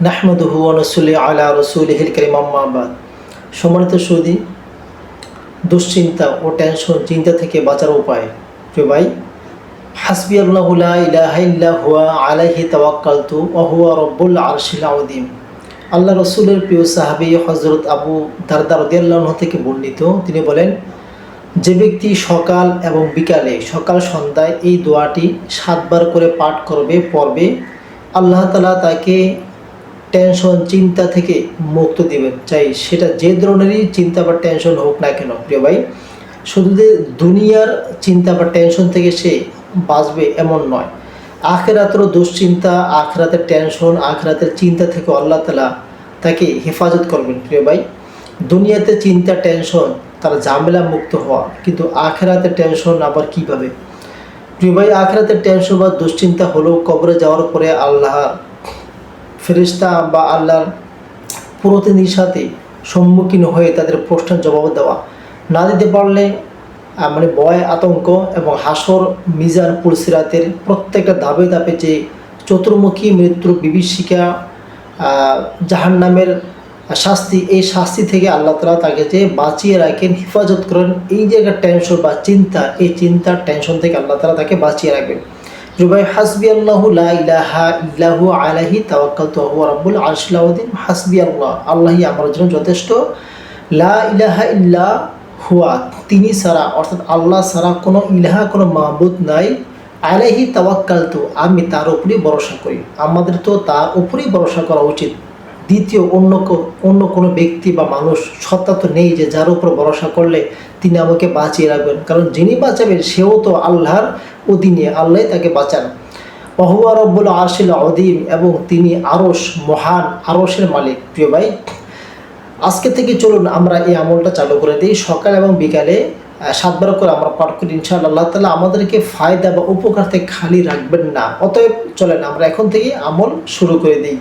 রসুল সম্মানিত সৌদি, দুশ্চিন্তা ও টেনশন, চিন্তা থেকে বাঁচার উপায়। প্রিয় ভাই হাসবি আল্লাহ লা ইলাহা ইল্লা আলাইহি তাওয়াক্কালতু ওয়া রব্বুল আরশিল আযীম। আল্লাহ রসুলের প্রিয় সাহাবী হযরত আবু দারদার আনহু থেকে বর্ণিত, তিনি বলেন, যে ব্যক্তি সকাল এবং বিকালে, সকাল সন্ধ্যায় এই দোয়াটি সাতবার করে পাঠ করবে, পড়বে, আল্লাহ তালা তাকে টেনশন, চিন্তা থেকে মুক্ত দিবেন। চাই সেটা যে ধরনেরই চিন্তা বা টেনশন হোক না কেন, প্রিয় ভাই। শুধু যে দুনিয়ার চিন্তা বা টেনশন থেকে সে বাঁচবে এমন নয়। আখেরাতেরও দুশ্চিন্তা, আখরাতের টেনশন, আখরাতের চিন্তা থেকে আল্লাহ তালা তাকে হেফাজত করবেন, প্রিয় ভাই। দুনিয়াতে চিন্তা, টেনশন, তার ঝামেলা মুক্ত হওয়া, কিন্তু আখেরাতে টেনশন আবার কীভাবে? প্রিয় ভাই আখেরাতের টেনশন বা দুশ্চিন্তা হলেও কবরে যাওয়ার পরে আল্লাহর ফেরিস্তা বা আল্লাহর প্রতিনিধির সাথে সম্মুখীন হয়ে তাদের প্রশ্নের জবাব দেওয়া। না দিতে পারলে মানে ভয়, আতঙ্ক এবং হাসর, মিজান, পুলসিরাতের প্রত্যেকটা ধাপে ধাপে যে চতুর্মুখী মৃত্যুর বিভীষিকা জাহান নামের শাস্তি, এই শাস্তি থেকে আল্লাহ তালা তাকে যে বাঁচিয়ে রাখেন, হেফাজত করেন, এই জায়গার টেনশন বা চিন্তা, এই চিন্তার টেনশন থেকে আল্লাহ তালা তাকে বাঁচিয়ে রাখবেন। রুবাই হাসবি আল্লাহ লা ইলাহা ইল্লাহু আলাইহি তাওয়াক্কালতু ওয়া রাব্বুল আরশিল আযীম হাসবি আল্লাহ আল্লাহই আমার জন্য যথেষ্ট। লা ইলাহা ইল্লা হুয়া, তিনি ছাড়া, অর্থাৎ আল্লাহ ছাড়া কোনো ইলাহা, কোনো মাহবুদ নাই। আলাইহি তাওয়াক্কালতু আমি তার উপরেই ভরসা করি। আমাদের তো তার উপরেই ভরসা করা উচিত। দ্বিতীয় অন্য অন্য কোনো ব্যক্তি বা মানুষ সত্তা তো নেই যে যার উপর ভরসা করলে তিনি আমাকে বাঁচিয়ে রাখবেন। কারণ যিনি বাঁচাবেন, সেও তো আল্লাহর অধীনে, আল্লাহ তাকে বাঁচান। অহুয়া রব্বুল আরশিল অদিম এবং তিনি আরস মহান আরসের মালিক। প্রিয় ভাই, আজকে থেকে চলুন আমরা এই আমলটা চালু করে দিই। সকাল এবং বিকালে সাতবার করে আমরা পাঠ করি, ইনশাআল্লাহ। আল্লাহ তালা আমাদেরকে ফায়দা বা উপকার থেকে খালি রাখবেন না। অতএব চলেন আমরা এখন থেকে আমল শুরু করে দিই।